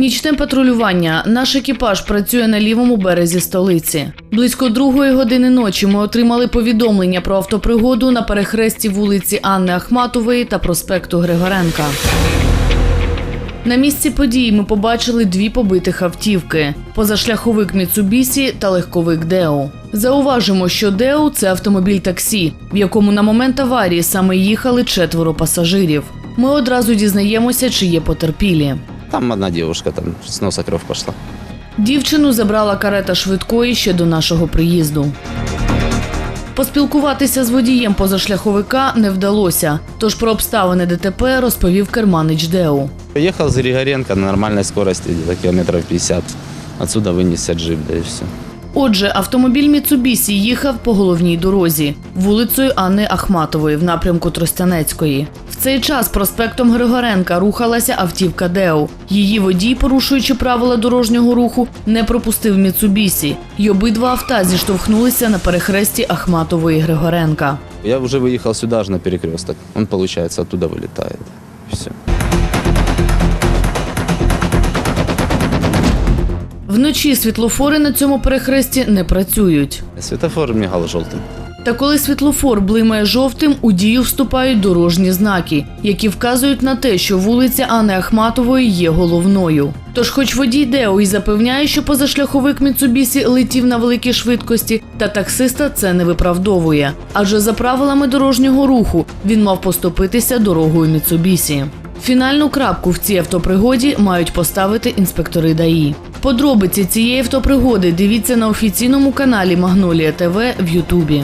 Нічне патрулювання. Наш екіпаж працює на лівому березі столиці. Близько другої години ночі ми отримали повідомлення про автопригоду на перехресті вулиці Анни Ахматової та проспекту Григоренка. На місці події ми побачили дві побитих автівки: позашляховик Міцубісі та легковик Део. Зауважимо, що Део це автомобіль таксі, в якому на момент аварії саме їхали четверо пасажирів. Ми одразу дізнаємося, чи є потерпілі. Там одна девушка, там с носа кровь пошла. Дівчину забрала карета швидкої ще до нашого приїзду. Поспілкуватися з водієм позашляховика не вдалося, тож про обставини ДТП розповів керманич Деу. Ехал с Григоренко на нормальной скорости, где-то километров 50. Отсюда вынесся джип, да и все. Отже, автомобіль Міцубісі їхав по головній дорозі вулицею Анни Ахматової в напрямку Тростянецької В цей час проспектом Григоренка рухалася автівка Део. Її водій, порушуючи правила дорожнього руху, не пропустив Міцубісі, й обидва авто зіштовхнулися на перехресті Ахматової і Григоренка. Я уже выехал сюда же на перекресток. Он, получается, оттуда вылетает. Все. Вночі світлофори на цьому перехресті не працюють. Светофор мигал желтым. Та коли світлофор блимає жовтим, у дію вступають дорожні знаки, які вказують на те, що вулиця Анни Ахматової є головною. Тож, хоч водій Део і запевняє, що позашляховик Міцубісі летів на великій швидкості, та таксиста це не виправдовує. Адже за правилами дорожнього руху він мав поступитися дорогою Міцубісі. Фінальну крапку в цій автопригоді мають поставити інспектори ДАІ. Подробиці цієї автопригоди дивіться на офіційному каналі Магнолія ТВ в Ютубі.